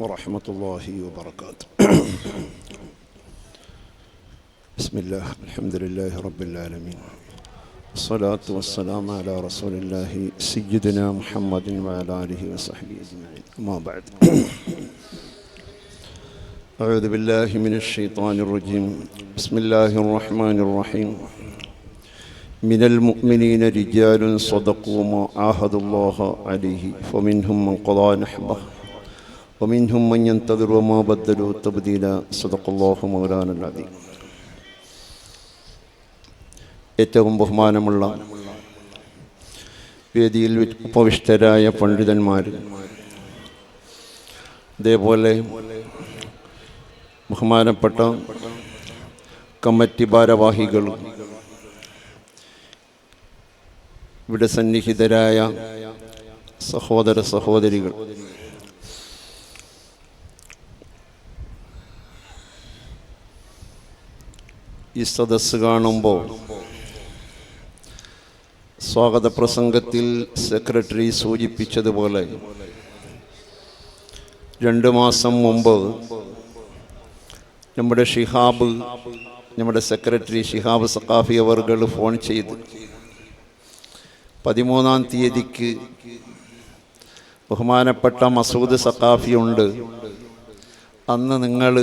ورحمة الله وبركاته. بسم الله الحمد لله رب العالمين. الصلاة والسلام على رسول الله سيدنا محمد وعلى آله وصحبه أجمعين. أما بعد. أعوذ بالله من الشيطان الرجيم. بسم الله الرحمن الرحيم. من المؤمنين رجال صدقوا ما عاهدوا الله عليه فمنهم من قضى نحبه. ومنهم من ينتظر وما بدلوا تبديلا صدق الله مولانا العظيم ഏറ്റവും ബഹുമാനമുള്ള വേദിയിൽ ഉപവിഷ്ടരായ പണ്ഡിതന്മാർ അതേപോലെ ബഹുമാനപ്പെട്ട കമ്മിറ്റി ഭാരവാഹികൾ ഇവിടെ സന്നിഹിതരായ സഹോദര സഹോദരികൾ ഈ സദസ് കാണുമ്പോൾ സ്വാഗത പ്രസംഗത്തിൽ സെക്രട്ടറി സൂചിപ്പിച്ചതുപോലെ രണ്ട് മാസം മുമ്പ് നമ്മുടെ ഷിഹാബ് നമ്മുടെ സെക്രട്ടറി ഷിഹാബ് സഖാഫി അവർകൾ ഫോൺ ചെയ്ത് പതിമൂന്നാം തീയതിക്ക് ബഹുമാനപ്പെട്ട മസൂദ് സഖാഫിയുണ്ട്. അന്ന് നിങ്ങൾ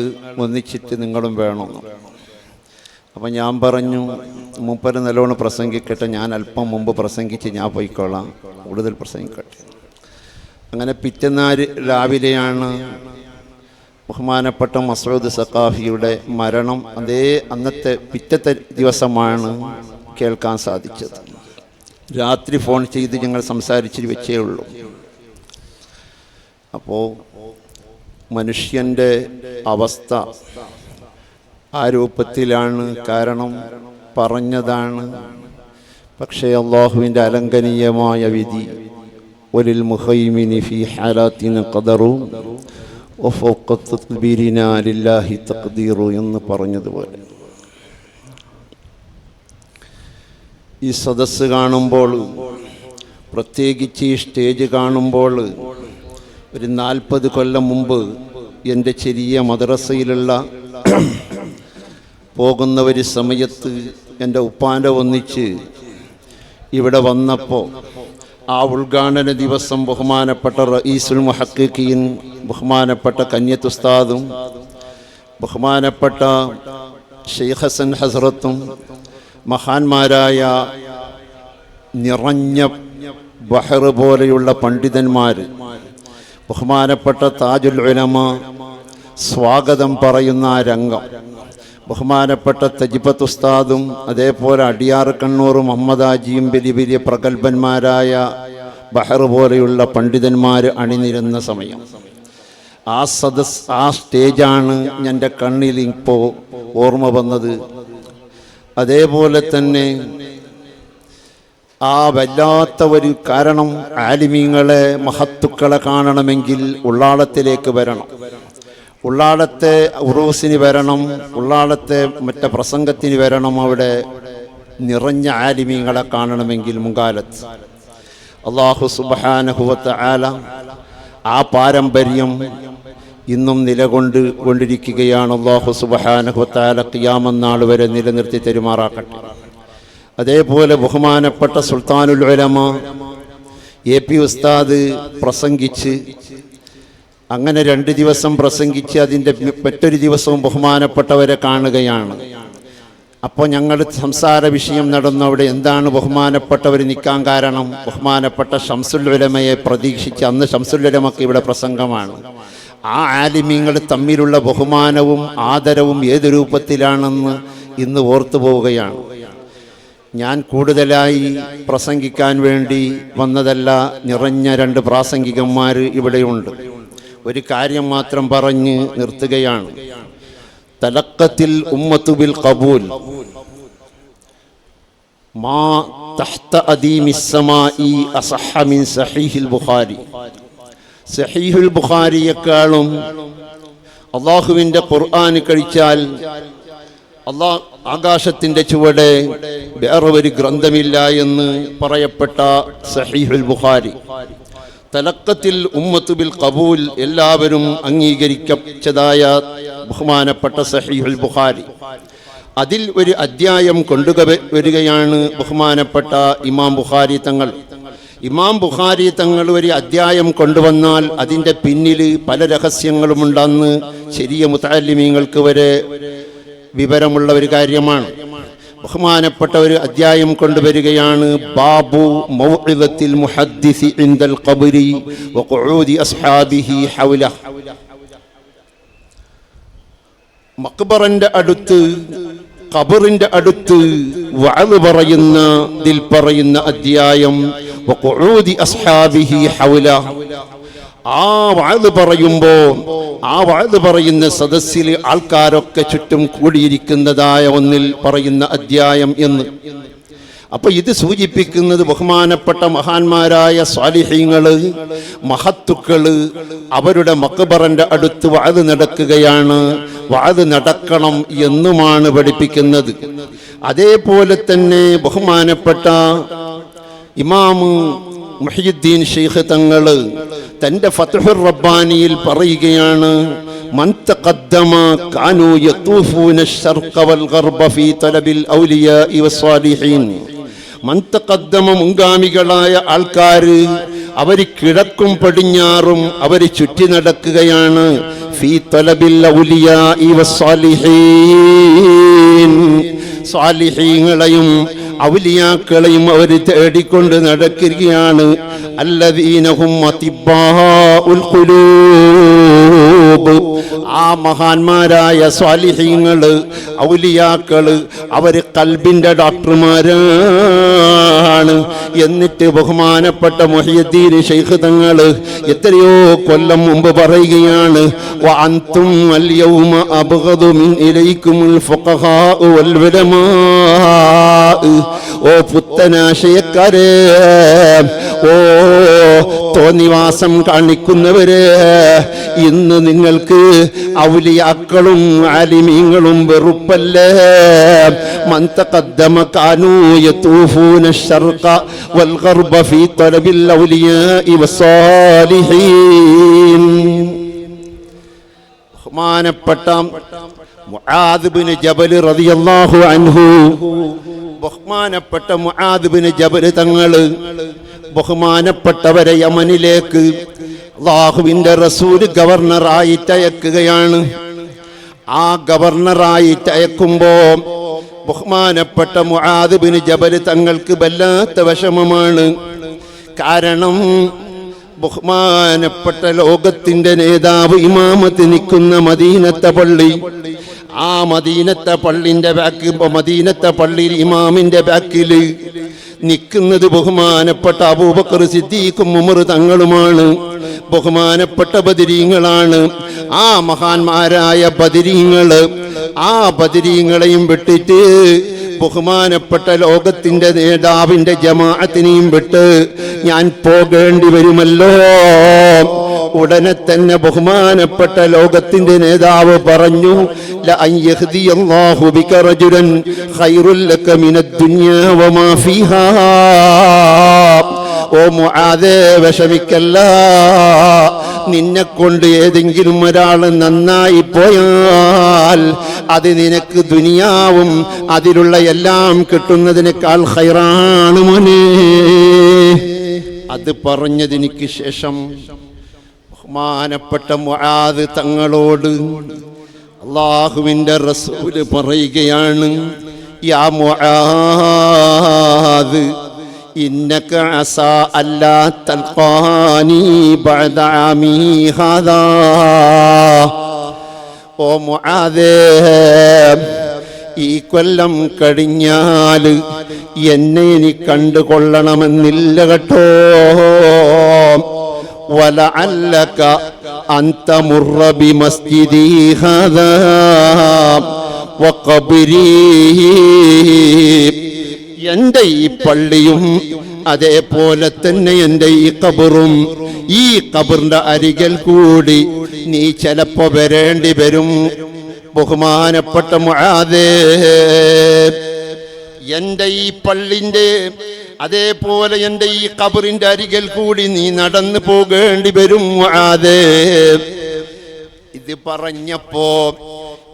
ഒന്നിച്ചിട്ട് നിങ്ങളും വേണം. അപ്പം ഞാൻ പറഞ്ഞു മൂപ്പര് നല്ലോണം പ്രസംഗിക്കട്ടെ. ഞാൻ അല്പം മുമ്പ് പ്രസംഗിച്ച് ഞാൻ പോയിക്കോളാം. കൂടുതൽ പ്രസംഗിക്കട്ടെ. അങ്ങനെ പിറ്റന്നാര് രാവിലെയാണ് ബഹുമാനപ്പെട്ട മസൂദ് സഖാഫിയുടെ മരണം. അതേ അന്നത്തെ പിറ്റത്തെ ദിവസമാണ് കേൾക്കാൻ സാധിച്ചത്. രാത്രി ഫോൺ ചെയ്ത് ഞങ്ങൾ സംസാരിച്ച് വെച്ചേ ഉള്ളൂ. അപ്പോൾ മനുഷ്യന്റെ അവസ്ഥ ആ രൂപത്തിലാണ് കാരണം പറഞ്ഞതാണ്. പക്ഷേ അള്ളാഹുവിന്റെ അലംഘനീയമായ വിധി ഒലിൽ മുഹൈമിനി ഫി ഹാലാത്തിന് കദറും എന്ന് പറഞ്ഞതുപോലെ. ഈ സദസ്സ് കാണുമ്പോൾ പ്രത്യേകിച്ച് ഈ സ്റ്റേജ് കാണുമ്പോൾ ഒരു നാൽപ്പത് കൊല്ലം മുമ്പ് എന്റെ ചെറിയ മദ്രസയിലുള്ള പോകുന്ന ഒരു സമയത്ത് എന്റെ ഉപ്പാന്റെ ഒന്നിച്ച് ഇവിടെ വന്നപ്പോൾ ആ ഉദ്ഘാടന ദിവസം ബഹുമാനപ്പെട്ട റഈസുൽ മഹക്കീൻ ബഹുമാനപ്പെട്ട കന്യത്തുസ്താദും ബഹുമാനപ്പെട്ട ഷെയ്ഖ് ഹസൻ ഹസ്രത്തും മഹാന്മാരായ നിറഞ്ഞ ബഹർ പോലെയുള്ള പണ്ഡിതന്മാർ ബഹുമാനപ്പെട്ട താജുൽ ഉലമ സ്വാഗതം പറയുന്ന രംഗം. ബഹുമാനപ്പെട്ട തജിബത്ത് ഉസ്താദും അതേപോലെ അടിയാർ കണ്ണൂർ മുഹമ്മദാജിയും വലിയ വലിയ പ്രഗത്ഭന്മാരായ ബഹർ പോലെയുള്ള പണ്ഡിതന്മാർ അണിനിരുന്ന സമയം. ആ സദസ് ആ സ്റ്റേജാണ് എന്റെ കണ്ണിൽ ഇപ്പോൾ ഓർമ്മ വന്നത്. അതേപോലെ തന്നെ ആ വല്ലാത്ത ഒരു കാരണം ആലിമീങ്ങളെ മഹത്തുക്കളെ കാണണമെങ്കിൽ ഉള്ളാളത്തിലേക്ക് വരണം. ഉള്ളാടത്തെ ഉറൂസിന് വരണം ഉള്ളാടത്തെ മറ്റേ പ്രസംഗത്തിന് വരണം അവിടെ നിറഞ്ഞ ആലിമീങ്ങളെ കാണണമെങ്കിൽ മുങ്കാലത്ത് അള്ളാഹു സുബാനഹുവത്ത് ആല ആ പാരമ്പര്യം ഇന്നും നിലകൊണ്ട് കൊണ്ടിരിക്കുകയാണ്. അള്ളാഹു സുബാനഹുത്താല ക്യാമെന്നാൾ വരെ നിലനിർത്തി തെരുമാറാക്കട്ടെ അതേപോലെ ബഹുമാനപ്പെട്ട സുൽത്താനുൽ ഉലമ എ പി ഉസ്താദ് പ്രസംഗിച്ച് അങ്ങനെ രണ്ട് ദിവസം പ്രസംഗിച്ച് അതിന്റെ മറ്റൊരു ദിവസവും ബഹുമാനപ്പെട്ടവരെ കാണുകയാണ്. അപ്പോൾ ഞങ്ങൾ സംസാര വിഷയം നടന്നു. അവിടെ എന്താണ് ബഹുമാനപ്പെട്ടവർ നിൽക്കാൻ കാരണം? ബഹുമാനപ്പെട്ട ഷംസുല്ലുലമയെ പ്രതീക്ഷിച്ച് അന്ന് ഷംസുല്ലുലമക്ക് ഇവിടെ പ്രസംഗമാണ്. ആ ആലിമ്യങ്ങൾ തമ്മിലുള്ള ബഹുമാനവും ആദരവും ഏത് രൂപത്തിലാണെന്ന് ഇന്ന് ഓർത്തു പോവുകയാണ്. ഞാൻ കൂടുതലായി പ്രസംഗിക്കാൻ വേണ്ടി വന്നതല്ല നിറഞ്ഞ രണ്ട് പ്രാസംഗികന്മാർ ഇവിടെയുണ്ട്. ഒരു കാര്യം മാത്രം പറഞ്ഞ് നിർത്തുകയാണ്. തലക്കത്തിൽ ഉമ്മത്തുബിൽ കബൂൽ മാ തഹ്ത അദീമിസ്സമായി അസഹ മിൻ സഹീഹിൽ ബുഖാരി. സഹീഹുൽ ബുഖാരിയേക്കാളും അള്ളാഹുവിന്റെ ഖുർആൻ കഴിച്ചാൽ അള്ളാ ആകാശത്തിന്റെ ചുവടെ വേറെ ഒരു ഗ്രന്ഥമില്ല എന്ന് പറയപ്പെട്ട സഹീഹുൽ ബുഖാരി. തലക്കത്തിൽ ഉമ്മത്ത് ബിൽ കബൂൽ എല്ലാവരും അംഗീകരിക്കച്ചതായ ബഹുമാനപ്പെട്ട സഹീഹുൽ ബുഖാരി. അതിൽ ഒരു അധ്യായം കൊണ്ടുവരികയാണ് ബഹുമാനപ്പെട്ട ഇമാം ബുഖാരി തങ്ങൾ. ഇമാം ബുഖാരി തങ്ങൾ ഒരു അധ്യായം കൊണ്ടുവന്നാൽ അതിന്റെ പിന്നിൽ പല രഹസ്യങ്ങളുമുണ്ടെന്ന് ശരിയ മുത്താലിമീങ്ങൾക്ക് വരെ വിവരമുള്ള ഒരു കാര്യമാണ്. ബഹുമാനപ്പെട്ട ഒരു അധ്യായം കൊണ്ടുവരികയാണ്. ബാബു മൗഇദത്തിൽ മുഹദ്ദിസി ഇൻദൽ ഖബരി വഖുഊദി അസ്ഹാബിഹി ഹൗല. മക്ബറിന്റെ അടുത്ത് ഖബറിന്റെ അടുത്ത് വഅദ് പറയുന്ന ദിൽ പറയുന്ന അധ്യായം വഖുഊദി അസ്ഹാബിഹി ഹൗല. ആ വാഴ് പറയുമ്പോ ആ വാഴ് പറയുന്ന സദസ്സിൽ ആൾക്കാരൊക്കെ ചുറ്റും കൂടിയിരിക്കുന്നതായ ഒന്നിൽ പറയുന്ന അധ്യായം എന്ന്. അപ്പൊ ഇത് സൂചിപ്പിക്കുന്നത് ബഹുമാനപ്പെട്ട മഹാന്മാരായ സ്വാലിഹ്യങ്ങൾ മഹത്തുക്കൾ അവരുടെ മക്കബറന്റെ അടുത്ത് വാത് നടക്കുകയാണ്. വാത് നടക്കണം എന്നുമാണ് പഠിപ്പിക്കുന്നത്. അതേപോലെ തന്നെ ബഹുമാനപ്പെട്ട ഇമാമ് മുഹിയുദ്ദീൻ ഷെയ്ഖ് തങ്ങള് തന്റെ ഫത്ഹുർ റബ്ബാനിയിൽ പറയുകയാണ് من تقدم كانوا يطوفون الشرق والغرب في طلب الأولياء والصالحين من تقدم മുൻഗാമികളായ ആൾക്കാര് അവര് കിഴക്കും പടിഞ്ഞാറും അവര് ചുറ്റി നടക്കുകയാണ് ഫീ തലബിൽ ഔലിയാഇ വസ്സാലിഹീൻ സ്വാലിഹീങ്ങളെയും ഔലിയാക്കളെയും അവർ തേടിക്കൊണ്ട് നടക്കുകയാണ്. അല്ലദീനഹും അതിബാ ഖുലൂബ്. ആ മഹാന്മാരായ സ്വാലിഹീങ്ങൾ ഔലിയാക്കൾ അവർ കൽബിന്റെ ഡോക്ടർമാരാണ്. എന്നിട്ട് ബഹുമാനപ്പെട്ട മൊഹിയദ്ദീൻ ഷെയ്ഖ് തങ്ങൾ എത്രയോ കൊല്ലം മുമ്പ് പറയുകയാണ് വൽ ഓ പുത്തനാശയക്കാരേ ഓ തോന്നിവാസം കാണിക്കുന്നവരെ ഇന്ന് നിങ്ങൾക്ക് ഔലിയാക്കളും ആലിമീങ്ങളും വെറുപ്പല്ലേ മന്തഖദ്ദമ കാനൂ യതൂഫൂന الشرق والغرب في طلب الأولياء والصالحين ബഹുമാനപ്പെട്ട മുആദ് ബിൻ ജബൽ റളിയല്ലാഹു അൻഹു ബഹുമാനപ്പെട്ട മുആദ് ബിൻ ജബൽ തങ്ങള് ബഹുമാനപ്പെട്ടവരെ യമനിലേക്ക് അള്ളാഹുവിന്റെ റസൂൽ ഗവർണറായിട്ട് അയക്കുകയാണ്. ആ ഗവർണറായിട്ട് അയക്കുമ്പോ ബഹുമാനപ്പെട്ട മുആദ് ബിൻ ജബൽ തങ്ങൾക്ക് വല്ലാത്ത വിഷമമാണ്. കാരണം ബഹുമാനപ്പെട്ട ലോകത്തിന്റെ നേതാവ് ഇമാമത്ത് നിൽക്കുന്ന മദീനത്തെ പള്ളി ആ മദീനത്തെ പള്ളിന്റെ ബാക്ക് മദീനത്തെ പള്ളിയിൽ ഇമാമിന്റെ ബാക്കിൽ നിൽക്കുന്നത് ബഹുമാനപ്പെട്ട അബൂബക്കർ സിദ്ദീഖും ഉമർ തങ്ങളുമാണ്. ബഹുമാനപ്പെട്ട ബദിരീങ്ങളാണ്. ആ മഹാന്മാരായ ബദിരീങ്ങൾ ആ ബദിരീങ്ങളെയും വിട്ടിട്ട് ബഹുമാനപ്പെട്ട ലോകത്തിന്റെ നേതാവിന്റെ ജമാഅത്തിനെയും വിട്ട് ഞാൻ പോകേണ്ടി വരുമല്ലോ. ഉടനെ തന്നെ ബഹുമാനപ്പെട്ട ലോകത്തിന്റെ നേതാവ് പറഞ്ഞു ഓ നിന്നെ കൊണ്ട് ഏതെങ്കിലും ഒരാൾ നന്നായി പോയാൽ അത് നിനക്ക് ദുനിയാവും അതിലുള്ള എല്ലാം കിട്ടുന്നതിനേക്കാൾ ഹൈറാണ് മോനെ. അത് പറഞ്ഞതിനിക്ക് ശേഷം ബഹുമാനപ്പെട്ട മുആദ് തങ്ങളോട് അള്ളാഹുവിൻ്റെ റസൂല് പറയുകയാണ് യാ മുആദ് إنك عسى ألا تلقاني بعد عامي هذا ഓ മുആദേ ഈ കൊല്ലം കഴിഞ്ഞാൽ എന്നെ ഇനി കണ്ടുകൊള്ളണമെന്നില്ല കേട്ടോ ولعلك أن تمر بمسجدي هذا وقبري എന്റെ ഈ പള്ളിയും അതേപോലെ തന്നെ എന്റെ ഈ കബറും ഈ കബറിന്റെ അരികൽ കൂടി നീ ചിലപ്പോ വരേണ്ടി വരും ബഹുമാനപ്പെട്ട മുആദേ എന്റെ ഈ പള്ളിന്റെ അതേപോലെ എന്റെ ഈ കബറിന്റെ അരികിൽ കൂടി നീ നടന്നു പോകേണ്ടി വരും അതേ ഇത് പറഞ്ഞപ്പോ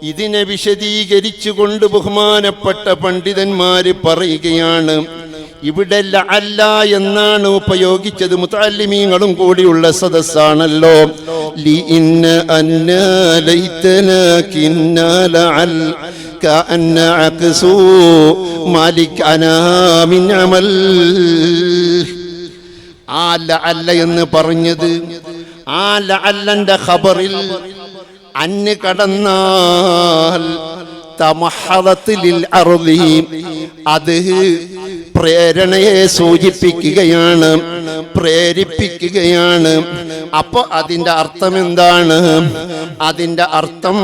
ഇതിനെ വിശദീകരിച്ചുകൊണ്ട് ബഹുമാനപ്പെട്ട പണ്ഡിതന്മാര് പറയുകയാണ് ഇവിടെ അല്ല എന്നാണ് ഉപയോഗിച്ചത്. മുത്താലിമീങ്ങളും കൂടിയുള്ള സദസ്സാണല്ലോ. ലി ഇന്ന അന്ന ലൈതന കിന്ന ലഅൽ كأن عكسو مالك أنا من عمل ആ അല്ല എന്ന് പറഞ്ഞത് ആ അല്ലന്റെ ഖബറിൽ അന്ന് കടന്നാൽ തമഹറത്തിലിൽ അറുതി അത് പ്രേരണയെ സൂചിപ്പിക്കുകയാണ് പ്രേരിപ്പിക്കുകയാണ്. അപ്പൊ അതിന്റെ അർത്ഥം എന്താണ് അതിന്റെ അർത്ഥം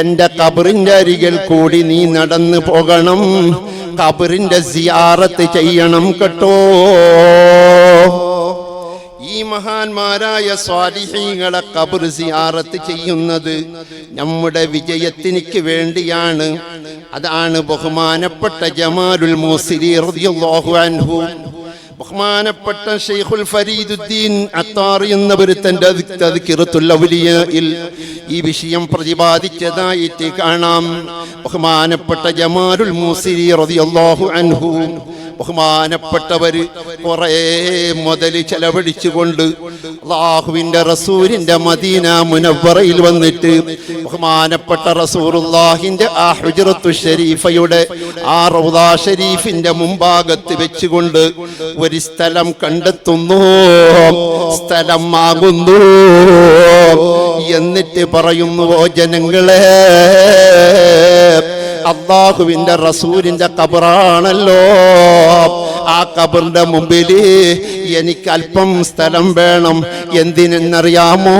എന്റെ കബറിന്റെ അരികിൽ കൂടി നീ നടന്നു പോകണം. കബറിന്റെ സിയാറത്ത് ചെയ്യണം കേട്ടോ. ഈ മഹാന്മാരായ സ്വാലിഹീങ്ങളെ കബർ സിയാറത്ത് ചെയ്യുന്നത് നമ്മുടെ വിജയത്തിനിക്ക് വേണ്ടിയാണ്. അതാണ് ബഹുമാനപ്പെട്ട ജമാലുൽ മൂസിരി റളിയല്ലാഹു അൻഹു. ബഹുമാനപ്പെട്ട ഷെയ്ഖുൽ ഫരീദുദ്ദീൻ അത്താറി എന്നവർ തദ്കിറത്തുൽ ഔലിയയിൽ ഈ വിഷയം പ്രതിപാദിച്ചതായിട്ട് കാണാം. ബഹുമാനപ്പെട്ട ജമാലുൽ മൂസിരി റളിയല്ലാഹു അൻഹു. ബഹുമാനപ്പെട്ടവര് കൊറേ മുതൽ ചെലവഴിച്ചുകൊണ്ട് അള്ളാഹുവിന്റെ റസൂലിന്റെ മദീന മുനവറയിൽ വന്നിട്ട് ബഹുമാനപ്പെട്ട റസൂറുല്ലാഹിന്റെ ആ ഹുജറത്തു ഷരീഫയുടെ ആ റൗദാ ഷരീഫിന്റെ മുമ്പാകത്ത് വെച്ചുകൊണ്ട് ഒരു സ്ഥലം കണ്ടെത്തുന്നു. സ്ഥലം ആകുന്നു എന്നിട്ട് പറയുന്നു ഓ ജനങ്ങളെ അള്ളാഹുവിന്റെ റസൂലിന്റെ കബറാണല്ലോ ആ കബറിന്റെ മുമ്പിൽ എനിക്ക് അല്പം സ്ഥലം വേണം. എന്തിനെന്നറിയാമോ?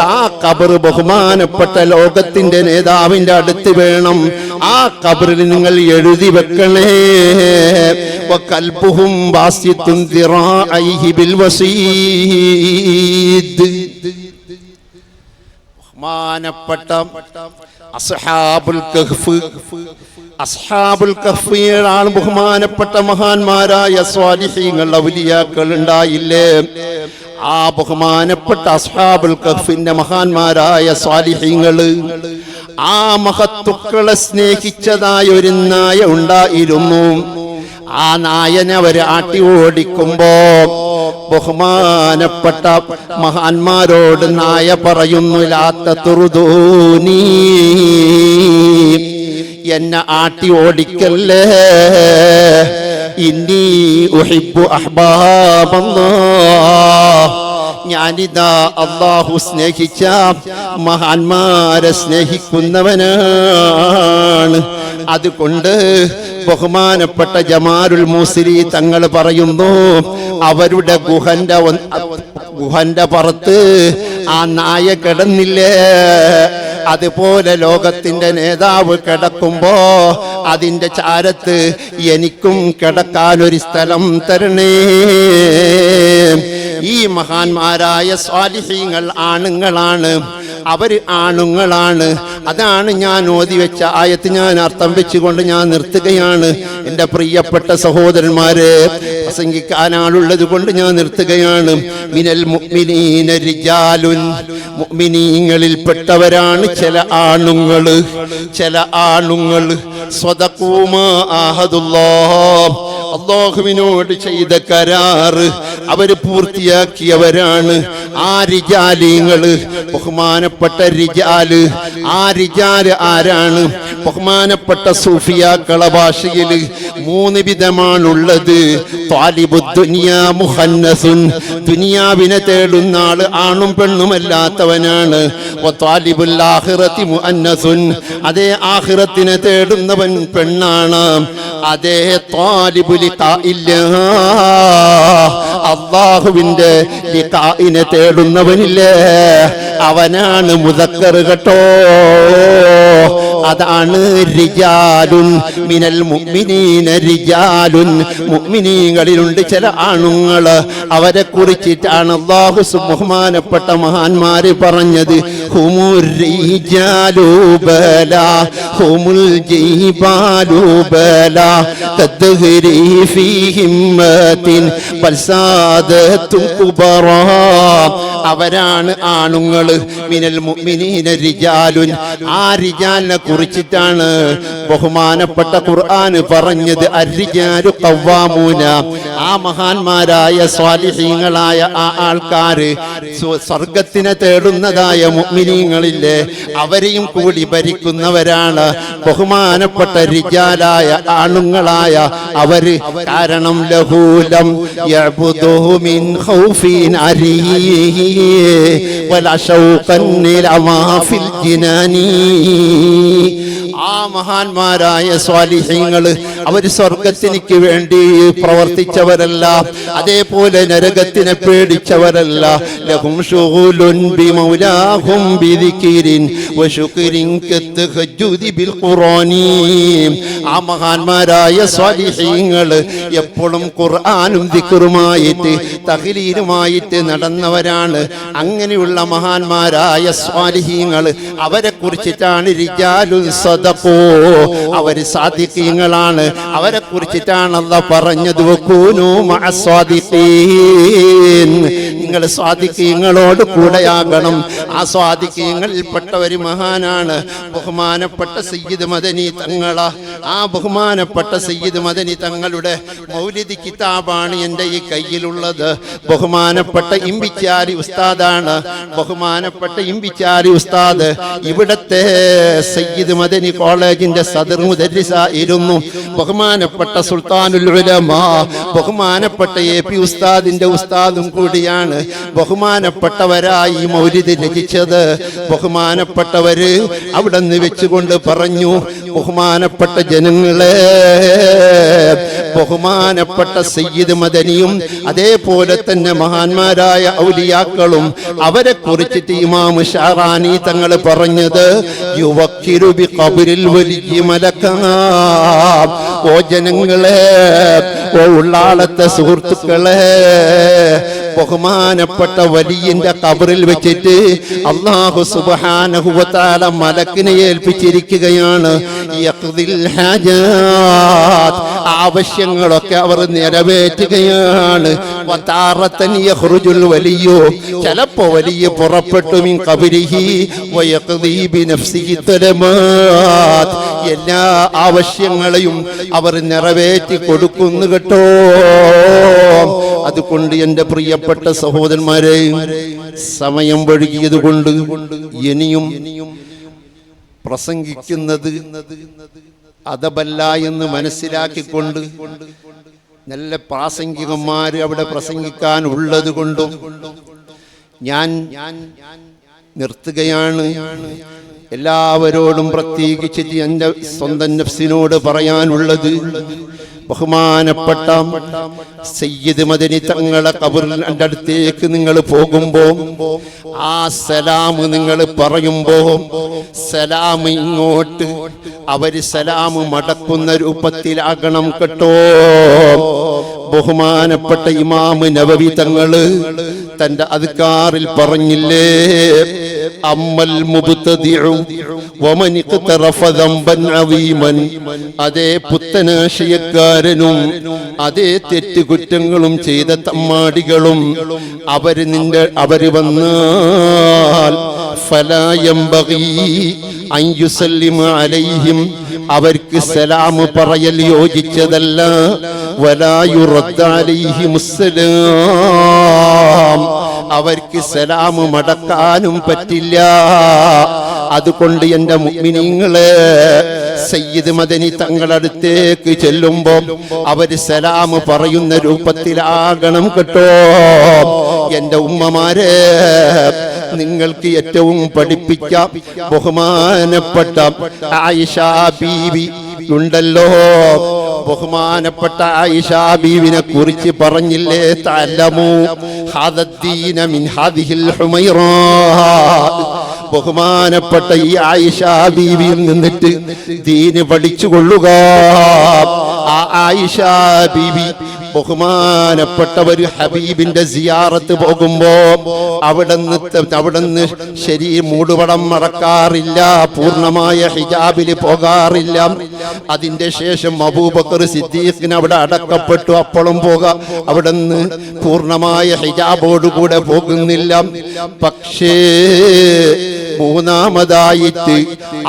ആ കബർ ബഹുമാനപ്പെട്ട ലോകത്തിന്റെ നേതാവിന്റെ അടുത്ത് വേണം. ആ കബറിൽ നിങ്ങൾ എഴുതി വെക്കണേ. കൽബുഹും വാസ്യത്തും ബഹുമാനപ്പെട്ട അസ്ഹാബുൽ കഹ്ഫ്. അസ്ഹാബുൽ കഹ്ഫിയാണ് ബഹുമാനപ്പെട്ട മഹാന്മാരായ സ്വാലിഹീങ്ങൾ ഔലിയാക്കൾ ഉണ്ടായില്ലേ? ആ ബഹുമാനപ്പെട്ട അസ്ഹാബുൽ കഹ്ഫിന്റെ മഹാന്മാരായ സ്വാലിഹീങ്ങൾ ആ മഹത്തുക്കളെ സ്നേഹിച്ചതായ ഒരു നായ ഉണ്ടായിരുന്നു. ആ നായനെ അവർ ആട്ടി ഓടിക്കുമ്പോ ബഹുമാനപ്പെട്ട മഹാന്മാരോട് നായ പറയുന്നു ലാത്ത തുറുതൂനീ എന്നെ ആട്ടി ഓടിക്കല്ലേ? ഇനി ഉഹിബു അഹ്ബാബല്ലാ ഞാനിതാ അള്ളാഹു സ്നേഹിച്ച മഹാന്മാരെ സ്നേഹിക്കുന്നവനാണ്. അതുകൊണ്ട് ബഹുമാനപ്പെട്ട ജമാരുൽ മൂസിരി തങ്ങൾ പറയുന്നു അവരുടെ ഗുഹന്റെ ഗുഹന്റെ പുറത്ത് ആ നായ കിടന്നില്ലേ? അതുപോലെ ലോകത്തിന്റെ നേതാവ് കിടക്കുമ്പോ അതിന്റെ ചാരത്ത് എനിക്കും കിടക്കാൻ ഒരു സ്ഥലം തരണേ. ഈ മഹാന്മാരായ സ്വാലിഹ്യങ്ങൾ ആണുങ്ങളാണ്. അവർ ആണുങ്ങളാണ്. അതാണ് ഞാൻ ഓതി വെച്ച ആയത്ത് ഞാൻ അർത്ഥം വെച്ചുകൊണ്ട് ഞാൻ നിർത്തുകയാണ്. എന്റെ പ്രിയപ്പെട്ട സഹോദരന്മാരെ പ്രസംഗിക്കാനാളുള്ളത് കൊണ്ട് ഞാൻ നിർത്തുകയാണ്. മിനൽ മുഅ്മിനീന റിജാലുൻ മുഅ്മിനീങ്ങളിൽപ്പെട്ടവരാണ് ചില ആണുങ്ങൾ. ചില ആണുങ്ങൾ സ്വതക്കൂമാ ആഹദുല്ലാഹ് അള്ളാഹുവിനോട് ചെയ്ത കരാറ് അവർ പൂർത്തിയാക്കിയവരാണ്. ആ റിജാലിങ്ങൾ ബഹുമാനപ്പെട്ട റിജാൽ ആ റിജാൽ ആരാണ്? ബഹുമാനപ്പെട്ട സൂഫിയാക്കള ഭാഷയിൽ മൂന്ന് വിധമാണുള്ളത്. മുഹന്നസുൻ. ദുനിയാവിനെ തേടുന്ന ആൾ ആണും പെണ്ണുമല്ലാത്തവനാണ് മുഅന്നസുൻ. അതേ ആഹിറത്തിനെ തേടുന്നവൻ പെണ്ണാണ്. അതേ ഇല്ല അള്ളാഹുവിന്റെ തേടുന്നവനില്ലേ? അവനാണ് മുതക്കറ് കേട്ടോ. അതാണ് മിനൽ മുഅ്മിനീന റിജാലുൻ ചില ആണുങ്ങൾ. അവരെ കുറിച്ചിട്ടാണ് അള്ളാഹു ബഹുമാനപ്പെട്ട മഹാന്മാര് പറഞ്ഞത്. ഹുമുർ ബലാ ഹുമുൽ ബലാ അവരാണ് ആണുങ്ങൾ. മിനൽ മുഅ്മിനീന റിജാലുൻ. ആ റിജാലിനെ കുറിച്ചിട്ടാണ് ബഹുമാനപ്പെട്ട ഖുർആൻ പറഞ്ഞത്. അരിജാലു കവ്വാമൂന ആ മഹാന്മാരായ സ്വാലിഹീങ്ങളായ ആ ആൾക്കാര് സ്വർഗത്തിനെ തേടുന്നതായ മുഅ്മിനീങ്ങളില്ലേ അവരെയും കൂടി ഭരിക്കുന്നവരാണ് ബഹുമാനപ്പെട്ട റിജാലായ ആണുങ്ങളായ അവർ. കാരണം ലഹൂലം യഅ്ബുദുഹു മിൻ ഖൗഫിൻ ولا شوقا للعظى في الجنان. ആ മഹാന്മാരായ സ്വാലിഹ്യങ്ങൾ അവർ സ്വർഗത്തിനിക്ക് വേണ്ടി പ്രവർത്തിച്ചവരല്ല. അതേപോലെ നരകത്തിനെ പേടിച്ചവരല്ല. ലഹും ബിൽ ആ മഹാന്മാരായ സ്വാലിഹ്യങ്ങൾ എപ്പോഴും ഖുർആനും ദിക്റുമായിട്ട് തഹ്ലീലുമായിട്ട് നടന്നവരാണ്. അങ്ങനെയുള്ള മഹാന്മാരായ സ്വാലിഹ്യങ്ങൾ അവരെ കുറിച്ചിട്ടാണ് സദപ്പോ അവർ സാദിഖീങ്ങളാണ്. അവരെ കുറിച്ചിട്ടാണ് അല്ല പറഞ്ഞത് നിങ്ങൾ സ്വാദിഖീങ്ങളോട് കൂടെയാകണം. ആ സ്വാദിഖീങ്ങളിൽപ്പെട്ട ഒരു മഹാനാണ്. ബഹുമാനപ്പെട്ട സയ്യിദ് മദനി തങ്ങള. ആ ബഹുമാനപ്പെട്ട സയ്യിദ് മദനി തങ്ങളുടെ മൗലിദി കിതാബാണ് എന്റെ ഈ കയ്യിലുള്ളത്. ബഹുമാനപ്പെട്ട ഇമ്പിച്ചാരി ഉസ്താദാണ്. ബഹുമാനപ്പെട്ട ഇമ്പിച്ചാരി ഉസ്താദ്. ഇവിടത്തെ സയ്യിദ് മദനി കോളേജിന്റെ സദർ മുദരിസായിരുന്നു ബഹുമാനപ്പെട്ട സുൽത്താനുൽ ഉലമാ ബഹുമാനപ്പെട്ട എ പി ഉസ്താദിന്റെ ഉസ്താദും കൂടിയാണ്. ബഹുമാനപ്പെട്ടവരായി മൗലിദ് രചിച്ചത്. ബഹുമാനപ്പെട്ടവര് അവിടെ നിന്ന് വെച്ചുകൊണ്ട് പറഞ്ഞു ബഹുമാനപ്പെട്ട ജനങ്ങളെ ബഹുമാനപ്പെട്ട സയ്യിദ് മദനിയും അതേപോലെ തന്നെ മഹാന്മാരായ ഔലിയാക്കളും അവരെ കുറിച്ചിട്ട് ഇമാം ഷാറാനി തങ്ങൾ പറഞ്ഞത് യുവക്കിരു ബി ഖബറിൽ വലിയ മലക്കാം. ഓ ജനങ്ങളെ ഓ ഉള്ളാളത്തെ സുഹൃത്തുക്കളെ ബഹുമാനപ്പെട്ട വലിയന്റെ കബറിൽ വെച്ചിട്ട് അള്ളാഹു സുബാനഹുവത്താല മലക്കിനെ ഏൽപ്പിച്ചിരിക്കുകയാണ്. ആവശ്യങ്ങളൊക്കെ അവർ നിറവേറ്റുകയാണ് വലിയോ ചിലപ്പോ വലിയ പുറപ്പെട്ടു. എല്ലാ ആവശ്യങ്ങളെയും അവർ നിറവേറ്റി കൊടുക്കുന്നു കേട്ടോ അതുകൊണ്ട് എന്റെ പ്രിയപ്പെട്ട സഹോദരന്മാരെ സമയം വഴുകിയത് കൊണ്ട് ഇനിയും പ്രസംഗിക്കുന്നത് അതബല്ല എന്ന് മനസ്സിലാക്കിക്കൊണ്ട് നല്ല പ്രാസംഗികന്മാർ അവിടെ പ്രസംഗിക്കാൻ ഉള്ളത് കൊണ്ടും ഞാൻ നിർത്തുകയാണ്. എല്ലാവരോടും പ്രത്യേകിച്ച് എന്റെ സ്വന്തം നഫ്സിനോട് പറയാനുള്ളത് ബഹുമാനപ്പെട്ട സയ്യിദ് മദനി തങ്ങളെ കബറിന്റെ അടുത്തേക്ക് നിങ്ങൾ പോകുമ്പോ ആ സലാം നിങ്ങൾ പറയുമ്പോ സലാം ഇങ്ങോട്ട് അവർ സലാം മടക്കുന്ന രൂപത്തിലാകണം കേട്ടോ. ബഹുമാനപ്പെട്ട ഇമാമ് നവവി തങ്ങൾ തന്റെ അധികാറിൽ പറഞ്ഞില്ലേ? അമ്മൽ അതേ പുത്തനാശയക്കാരനും അതേ തെറ്റുകുറ്റങ്ങളും ചെയ്ത തമ്മാടികളും അവർ നിന്റെ അവർ വന്നാൽ അലൈഹിം. അവർക്ക് സലാം പറയൽ യോജിച്ചതല്ല. അവർക്ക് സലാം മടക്കാനും പറ്റില്ല. അതുകൊണ്ട് എന്റെ മുഗ്മിനിങ്ങളെ സയ്യിദ് മദനി തങ്ങളടുത്തേക്ക് ചെല്ലുമ്പോൾ അവർ സലാം പറയുന്ന രൂപത്തിലാകണം കേട്ടോ. എന്റെ ഉമ്മമാരെ നിങ്ങൾക്ക് ഏറ്റവും പഠിപ്പിക്കാം ബഹുമാനപ്പെട്ട ആയിഷ ബീവി. ഉണ്ടല്ലോ ബഹുമാനപ്പെട്ട ആയിഷാ ബീവിനെ കുറിച്ച് പറഞ്ഞില്ലേ? തലമു ഹാദീന മിൻ ഹാദിഹിൽ ഹുമൈറോ. ബഹുമാനപ്പെട്ട ഈ ആയിഷാ ബീവിയിൽ നിന്നിട്ട് ദീന് പഠിച്ചുകൊള്ളുക. ആ ആയിഷാ ബീവി ബഹുമാനപ്പെട്ട ഒരു ഹബീബിന്റെ സിയാറത്ത് പോകുമ്പോ അവിടുന്ന് അവിടുന്ന് ശരി മൂടുപടം മറക്കാറില്ല പൂർണമായ ഹിജാബിൽ പോകാറില്ല. അതിന്റെ ശേഷം അബൂബക്കർ സിദ്ദീഖിന് അവിടെ അടക്കപ്പെട്ടു അപ്പോഴും പോകാം. അവിടുന്ന് പൂർണമായ ഹിജാബോടുകൂടെ പോകുന്നില്ല. പക്ഷേ മൂന്നാമതായിട്ട്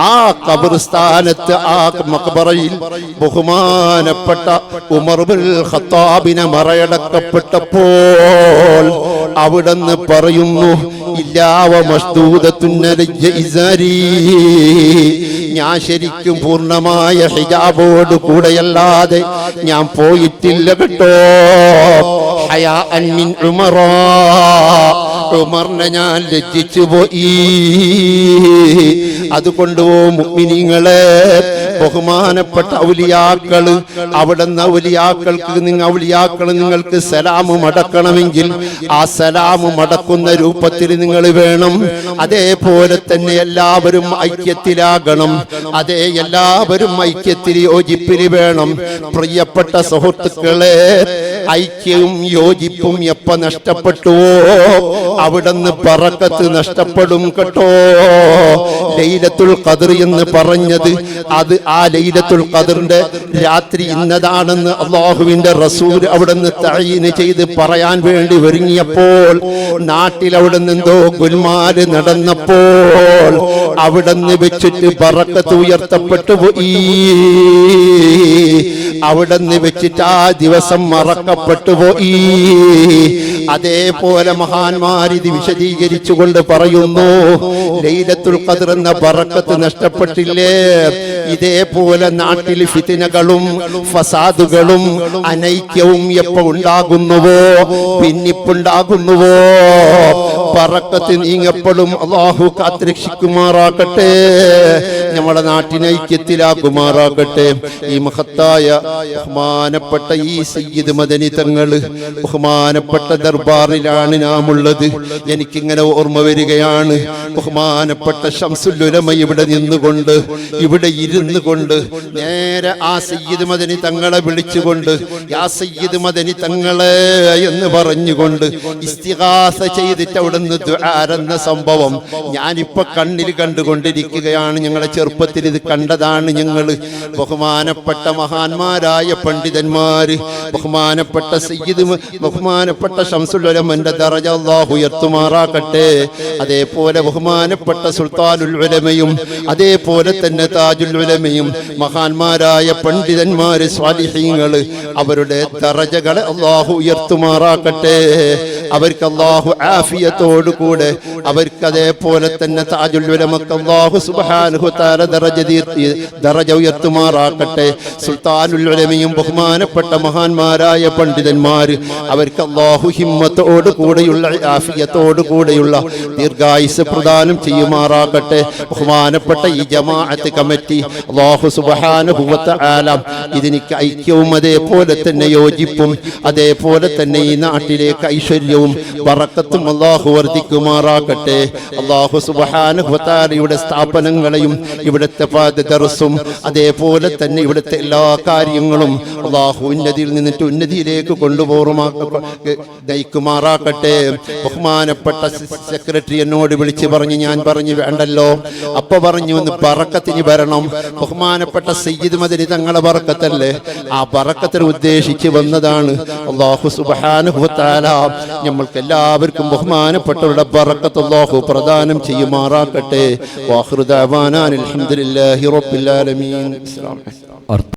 ആ കബർസ്ഥാനത്ത് ആ മക്ബറയിൽ ബഹുമാനപ്പെട്ട ഉമർബുൽ ബിൻ ഖത്താബിനെ മറയടക്കപ്പെട്ടപ്പോൾ അവിടെന്ന് പറയുന്നു ഞാൻ ശരിക്കും പൂർണമായ ഹിജാബോട് കൂടെയല്ലാതെ ഞാൻ പോയിട്ടില്ല കേട്ടോ. ഹയാ അൻമിൻ ഉമറാ. ഉമറിനെ ഞാൻ ലജ്ജിച്ചു പോയി. അതുകൊണ്ട് ഓ മുഅ്മിനീങ്ങളെ ബഹുമാനപ്പെട്ട ഔലിയാക്കൾ അവിടുന്ന് ഔലിയാക്കൾക്ക് നിങ്ങൾ ഔലിയാക്കൾ നിങ്ങൾക്ക് സലാമ് മടക്കണമെങ്കിൽ ആ സലാമ് മടക്കുന്ന രൂപത്തിൽ നിങ്ങൾ വേണം. അതേപോലെ തന്നെ എല്ലാവരും ഐക്യത്തിലാകണം. അതേ എല്ലാവരും ഐക്യത്തിൽ യോജിപ്പിൽ വേണം. പ്രിയപ്പെട്ട സുഹൃത്തുക്കളെ ഐക്യവും യോജിപ്പും എപ്പ നഷ്ടപ്പെട്ടുവോ? അവിടുന്ന് പറക്കത്ത് നഷ്ടപ്പെടും കേട്ടോ. ലൈലത്തുൽ ഖദർ എന്ന് പറഞ്ഞത് അത് ആ ലൈലത്തുൽ ഖദറിന്റെ രാത്രി ഇന്നതാണെന്ന് അള്ളാഹുവിന്റെ റസൂൽ അവിടുന്ന് തഴീന് ചെയ്ത് പറയാൻ വേണ്ടി ഒരുങ്ങിയപ്പോൾ നാട്ടിൽ അവിടുന്ന് എന്തോ ഗുൽമാൽ നടന്നപ്പോൾ അവിടുന്ന് വെച്ചിട്ട് പറക്കത്ത് ഉയർത്തപ്പെട്ടു പോയി. അവിടുന്ന് വെച്ചിട്ട് ആ ദിവസം മറക്കപ്പെട്ടു പോയി. അതേപോലെ മഹാന്മാർ ഇത് വിശദീകരിച്ചുകൊണ്ട് പറയുന്നു ലൈലത്തുൽ ഖദർ എന്ന ബറക്കത്ത് നഷ്ടപ്പെട്ടില്ലേ? ഇതേപോലെ നാട്ടിൽ ഫിത്നകളും ഫസാദുകളും അനൈക്യവും എപ്പോ ഉണ്ടാകുന്നുവോ? പിന്നിപ്പുണ്ടാകുന്നുവോ പറക്കത്ത് നീങ്ങപ്പോഴും അള്ളാഹു കാത്തുരക്ഷിക്കുമാറാകട്ടെ. നമ്മുടെ നാട്ടിനെ ഐക്യത്തിലാകുമാറാകട്ടെ. ഈ മഹത്തായ ബഹുമാനപ്പെട്ട ഈ സയ്യിദ് മദനി തങ്ങൾ ബഹുമാനപ്പെട്ട ദർബാറിലാണ് നാം ഉള്ളത് എനിക്കിങ്ങനെ ഓർമ്മ വരികയാണ്. ബഹുമാനപ്പെട്ട ശംസുല്ലുലമ ഇവിടെ നിന്നുകൊണ്ട് ഇവിടെ ഇരുന്നു കൊണ്ട് നേരെ ആ സയ്യിദ് മദനി തങ്ങളെ വിളിച്ചുകൊണ്ട് യാ സയ്യിദ് മദനി തങ്ങളെ എന്ന് പറഞ്ഞുകൊണ്ട് ഇസ്തിഹാസ ചെയ്തിട്ട് അവിടുന്ന് ദ്വാരെന്ന സംഭവം ഞാനിപ്പോ കണ്ണിൽ കണ്ടുകൊണ്ടിരിക്കുകയാണ്. ഞങ്ങളെ ചെറുപ്പത്തിൽ ഇത് കണ്ടതാണ് ഞങ്ങൾ ബഹുമാനപ്പെട്ട മഹാന്മാരായ പണ്ഡിതന്മാര് ബഹുമാനപ്പെട്ട സയ്യിദ് ബഹുമാനപ്പെട്ട ഷംസുലമന്റെ ദറജ അല്ലാഹു ഉയർത്തുമാറാക്കട്ടെ അതേപോലെ ബഹുമാനപ്പെട്ട സുൽത്താനുൽ ഉലമയും അതേപോലെ തന്നെ താജുൽ ഉലമയും മഹാന്മാരായ പണ്ഡിതന്മാര് സ്വാലിഹീങ്ങൾ അവരുടെ തറജകളെ അള്ളാഹു ഉയർത്തുമാറാക്കട്ടെ അവർക്ക് അള്ളാഹു ആഫിയത്തോടു കൂടെ അവർക്ക് അതേപോലെ തന്നെ താജുൽ ഉലമക്ക് അള്ളാഹു സുബ്ഹാനഹു തആല ദറജ ദറജ ഉയർത്തുമാറാക്കട്ടെ. സുൽത്താനുൽ ഉലമയും ബഹുമാനപ്പെട്ട മഹാന്മാരായ പണ്ഡിതന്മാർ അവർക്ക് അള്ളാഹു ഹിമ്മത്തോടു കൂടെയുള്ള ആഫിയത്തോടു കൂടെയുള്ള ദീർഘായുസ് പ്രദാനം ചെയ്യുമാറാക്കട്ടെ. ബഹുമാനപ്പെട്ട ഈ ജമാഅത്ത് കമ്മിറ്റി അള്ളാഹു സുബ്ഹാനഹു ആലാം ഇതിനിക്ക് ഐക്യവും അതേപോലെ തന്നെ യോജിപ്പും അതേപോലെ തന്നെ ഈ നാട്ടിലേക്ക് ഐശ്വര്യവും ബറക്കത്തും അള്ളാഹു വർദ്ധിക്കുമാറാകട്ടെ. അള്ളാഹു വ സ്ഥാപനങ്ങളെയും ഇവിടുത്തെ ദർസും അതേപോലെ തന്നെ ഇവിടുത്തെ എല്ലാ കാര്യങ്ങളും അള്ളാഹു ഉന്നതിയിൽ നിന്നിട്ട് ഉന്നതിയിലേക്ക് കൊണ്ടുപോകുമാ നയിക്കുമാറാക്കട്ടെ ബഹുമാനപ്പെട്ട സെക്രട്ടറി എന്നോട് വിളിച്ച് പറഞ്ഞു ഞാൻ പറഞ്ഞു വേണ്ടല്ലോ. അപ്പ പറഞ്ഞു ഒന്ന് പറക്കത്തിന് വരണം. ബഹുമാനപ്പെട്ട സയ്യിദ് മദരി തങ്ങളെ പറക്കത്തല്ലേ ആ പറക്കത്തിന് ഉദ്ദേശിച്ച് വന്നതാണ് അള്ളാഹു തആല നമ്മൾക്ക് എല്ലാവർക്കും ബഹുമാനപ്പെട്ടവരുടെ ബറക്കത്ത് അള്ളാഹു പ്രദാനം ചെയ്യുമാറാക്കട്ടെ വാഹൃദാവാനാൻ അൽഹംദുലില്ലാഹി റബ്ബിൽ ആലമീൻ. അലൈക്കും